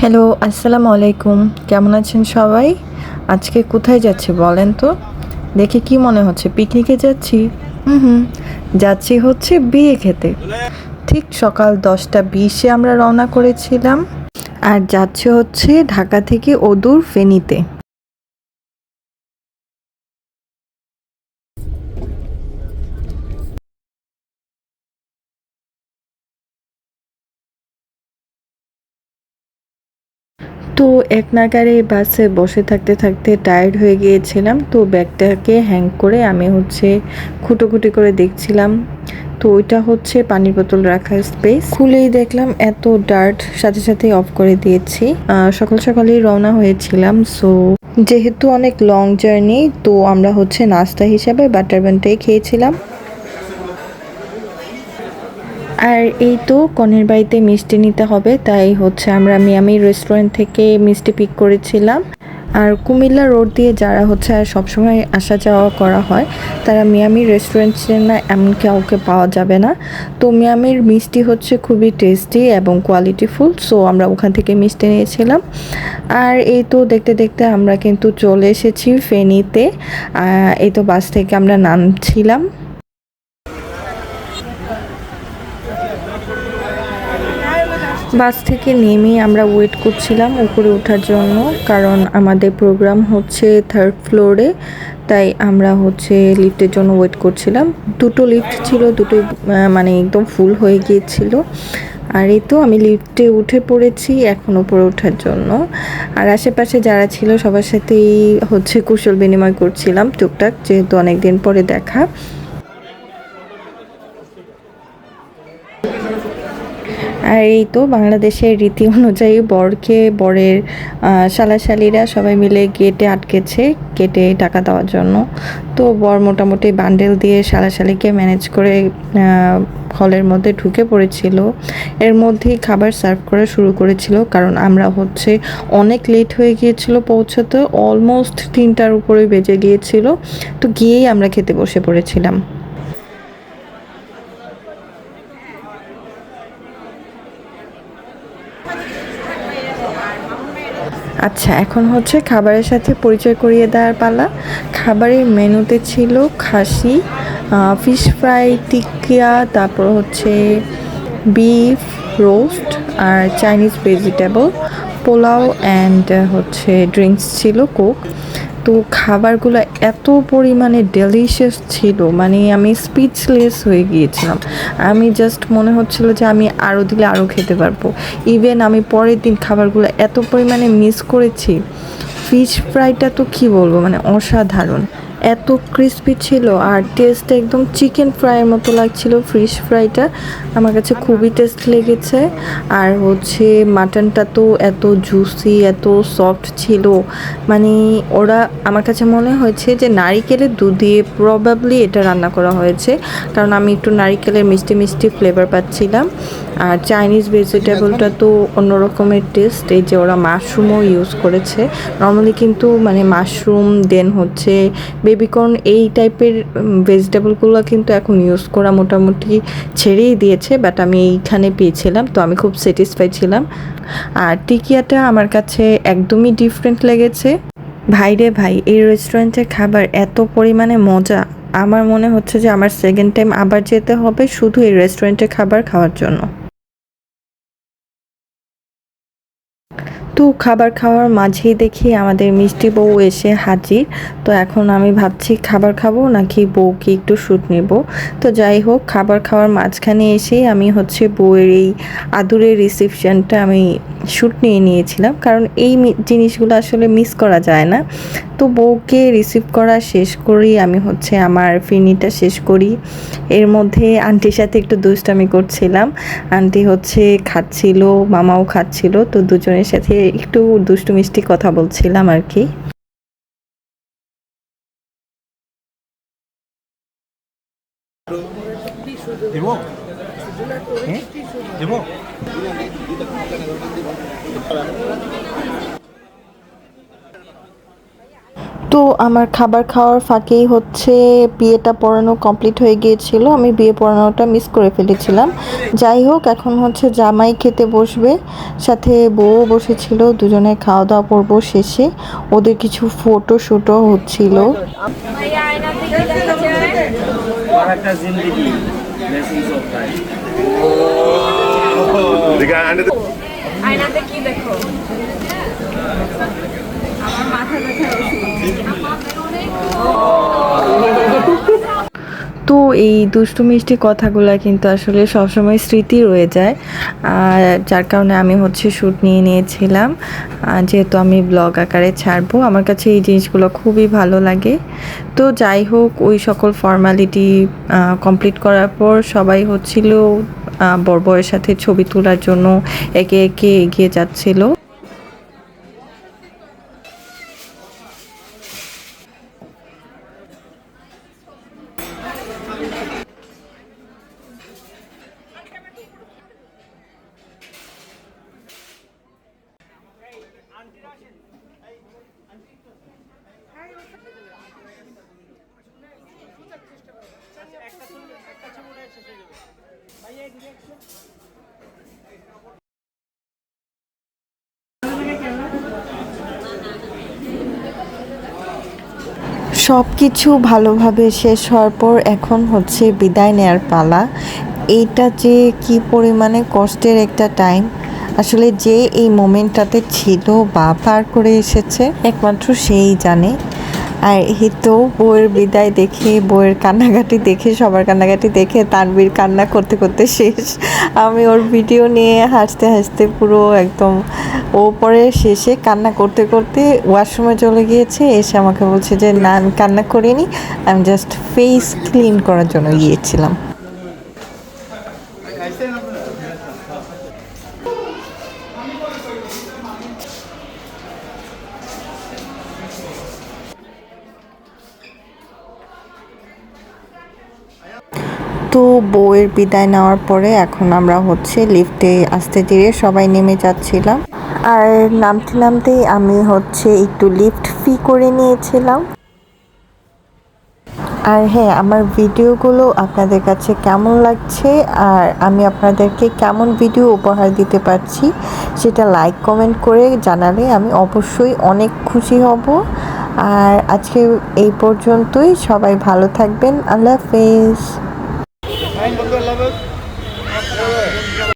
Hello আসসালামু আলাইকুম। কেমন আছেন সবাই? আজকে কোথায় যাচ্ছি বলেন তো? দেখে কি মনে হচ্ছে, পিকনিকে যাচ্ছি? হুম হুম। যাচ্ছি হচ্ছে বিয়ে খেতে। ঠিক সকাল দশটা বিশে আমরা রওনা করেছিলাম। আর যাচ্ছে হচ্ছে ঢাকা থেকে ওদূর ফেনীতে। তো এক নাগারে বাসে বসে থাকতে থাকতে টায়ার্ড হয়ে গিয়েছিলাম। তো ব্যাগটাকে হ্যাং করে আমি হচ্ছে খুঁটোখুটি করে দেখছিলাম। তো ওইটা হচ্ছে পানির বোতল রাখার স্পেস খুলেই দেখলাম এত ডার্ট সাথে সাথে অফ করে দিয়েছি। সকাল সকালেই রওনা হয়েছিলাম। সো যেহেতু অনেক লং জার্নি তো আমরা হচ্ছে নাস্তা হিসাবে বাটার বানটাই খেয়েছিলাম। আর এই তো কনের বাড়িতে মিষ্টি নিতে হবে, তাই হচ্ছে আমরা মিয়ামি রেস্টুরেন্ট থেকে মিষ্টি পিক করেছিলাম। আর কুমিল্লা রোড দিয়ে যারা হচ্ছে সবসময় আসা যাওয়া করা হয়, তারা মিয়ামি রেস্টুরেন্ট না এমন কাউকে পাওয়া যাবে না। তো মিয়ামির মিষ্টি হচ্ছে খুবই টেস্টি এবং কোয়ালিটিফুল সো আমরা ওখান থেকে মিষ্টি নিয়েছিলাম। আর এই তো দেখতে দেখতে আমরা কিন্তু চলে এসেছি ফেনীতে এই তো বাস থেকে আমরা নামছিলাম। বাস থেকে নেমে আমরা ওয়েট করছিলাম উপরে ওঠার জন্য, কারণ আমাদের প্রোগ্রাম হচ্ছে থার্ড ফ্লোরে তাই আমরা হচ্ছে লিফটের জন্য ওয়েট করছিলাম। দুটো লিফট ছিল, দুটো মানে একদম ফুল হয়ে গিয়েছিল। আর এই তো আমি লিফটে উঠে পড়েছি এখন উপরে ওঠার জন্য। আর আশেপাশে যারা ছিল সবার সাথেই হচ্ছে কুশল বিনিময় করছিলাম টুকটাক, যেহেতু অনেক দিন পরে দেখা। আর এই তো বাংলাদেশের রীতি অনুযায়ী বরকে, বরের শালাশালিরা সবাই মিলে গেটে আটকেছে। গেটে টাকা দেওয়ার জন্য। তো বর মোটামুটি বান্ডেল দিয়ে শালাশালিকে ম্যানেজ করে হলের মধ্যে ঢুকে পড়েছিল। এর মধ্যেই খাবার সার্ভ করা শুরু করেছিল। কারণ আমরা হচ্ছে অনেক লেট হয়ে গিয়েছিল পৌঁছাতে অলমোস্ট তিনটার উপরে বেজে গিয়েছিল। তো গিয়েই আমরা খেতে বসে পড়েছিলাম। আচ্ছা এখন হচ্ছে খাবারের সাথে পরিচয় করিয়ে দেওয়ার পালা। খাবারের মেনুতে ছিল খাসি ফিশ ফ্রাই টিকিয়া তারপর হচ্ছে বিফ রোস্ট আর চাইনিজ ভেজিটেবল পোলাও অ্যান্ড হচ্ছে ড্রিঙ্কস ছিল কোক তো খাবারগুলো এত পরিমাণে ডেলিশিয়াস ছিল মানে আমি স্পিচলেস হয়ে গিয়েছিলাম। আমি জাস্ট মনে হচ্ছিল যে আমি আরও দিলে আরও খেতে পারব। ইভেন আমি পরের দিন খাবারগুলো এত পরিমাণে মিস করেছি ফিশ ফ্রাইটা তো কি বলব মানে অসাধারণ। এত ক্রিস্পি ছিল আর টেস্ট একদম চিকেন ফ্রাইয়ের মতো লাগছিল ফিশ ফ্রাইটা আমার কাছে খুবই টেস্ট লেগেছে। আর হচ্ছে মাটনটা তো এত জুসি এত সফট ছিল। মানে ওরা আমার কাছে মনে হয়েছে যে নারিকেলের দুধ দিয়ে প্রবাবলি এটা রান্না করা হয়েছে। কারণ আমি একটু নারিকেলের মিষ্টি মিষ্টি ফ্লেভার পাচ্ছিলাম। আর চাইনিজ ভেজিটেবলটা তো অন্য রকমের টেস্ট এই যে ওরা মাশরুমও ইউজ করেছে। নর্মালি কিন্তু মানে মাশরুম দেন হচ্ছে বেবিকর্ন এই টাইপের ভেজিটেবলগুলো কিন্তু এখন ইউজ করা মোটামুটি ছেড়েই দিয়েছে, বাট আমি এইখানে পেয়েছিলাম, তো আমি খুব স্যাটিসফাই ছিলাম। আর টিকিয়াটা আমার কাছে একদমই ডিফারেন্ট লেগেছে। ভাই রে ভাই, এই রেস্টুরেন্টের খাবার এত পরিমাণে মজা। আমার মনে হচ্ছে যে আমার সেকেন্ড টাইম আবার যেতে হবে শুধু এই রেস্টুরেন্টের খাবার খাওয়ার জন্য। তো খাবার খাওয়ার মাঝেই দেখি আমাদের মিষ্টি বউ এসে হাজির, তো এখন আমি ভাবছি খাবার খাব নাকি বউকে একটু শ্যুট নেব। তো যাই হোক, খাবার খাওয়ার মাঝখানে এসেই আমি হচ্ছে বউয়ের এই আদুরের রিসেপশনটা আমি শ্যুট নিয়ে নিয়েছিলাম। কারণ এই জিনিসগুলো আসলে মিস করা যায় না। তো বউকে রিসিভ করা শেষ করি আমি হচ্ছে আমার ফিনিটা শেষ করি। এর মধ্যে আন্টির সাথে একটু দুষ্টামি করছিলাম। আন্টি হচ্ছে খাচ্ছিল, মামাও খাচ্ছিল, তো দুজনের সাথে একটু দুষ্টু মিষ্টি কথা বলছিলাম আর কি। হ্যাঁ? তো আমার খাবার খাওয়ার ফাঁকেই হচ্ছে বিয়েটা পড়ানো কমপ্লিট হয়ে গিয়েছিল। আমি বিয়ে পড়ানোটা মিস করে ফেলেছিলাম। যাই হোক এখন হচ্ছে জামাই খেতে বসবে। সাথে বউ বসেছিল দুজনে খাওয়া দাওয়া করব শেষে। ওদের কিছু ফটো শুটও হচ্ছিল আয়নাতে কি দেখো আমার মাথা ব্যথা তো এই দুষ্টু মিষ্টি কথাগুলো কিন্তু আসলে সবসময় স্মৃতি রয়ে যায়। আর যার কারণে আমি হচ্ছে শ্যুট নিয়ে নিয়েছিলাম। যেহেতু আমি ব্লগ আকারে ছাড়বো, আমার কাছে এই জিনিসগুলো খুবই ভালো লাগে। তো যাই হোক, ওই সকল ফর্মালিটি কমপ্লিট করার পর সবাই হচ্ছিল বড়বয়ের সাথে ছবি তোলার জন্য একে একে এগিয়ে যাচ্ছিল। সব কিছু ভালোভাবে শেষ হওয়ার পর এখন হচ্ছে বিদায় নেয়ার পালা। এইটা যে কি পরিমাণে কষ্টের একটা টাইম আসলে যে এই মোমেন্টটাতে ছিল, বা পার করে এসেছে, একমাত্র সেই জানে। আর এই তো বউয়ের বিদায় দেখে, বউয়ের কান্নাকাটি দেখে, সবার কান্নাকাটি দেখে তানবীর কান্না করতে করতে শেষ। আমি ওর ভিডিও নিয়ে হাসতে হাসতে পুরো একদম ও পরে শেষে কান্না করতে করতে ওয়াশরুমে চলে গিয়েছে, এসে আমাকে বলছে যে, না কান্না করিনি, আমি জাস্ট ফেস ক্লিন করার জন্য গিয়েছিলাম। তো বউয়ের বিদায় নেওয়ার পরে এখন আমরা হচ্ছে লিফটে আসতে ধীরে সবাই নেমে যাচ্ছিলাম। আর নামতে নামতেই আমি হচ্ছে একটু লিফট ফি করে নিয়েছিলাম। আর হ্যাঁ আমার ভিডিওগুলো আপনাদের কাছে কেমন লাগছে আর আমি আপনাদেরকে কেমন ভিডিও উপহার দিতে পারছি সেটা লাইক কমেন্ট করে জানালে আমি অবশ্যই অনেক খুশি হব। আর আজকে এই পর্যন্তই, সবাই ভালো থাকবেন, আল্লাহ হাফেজ।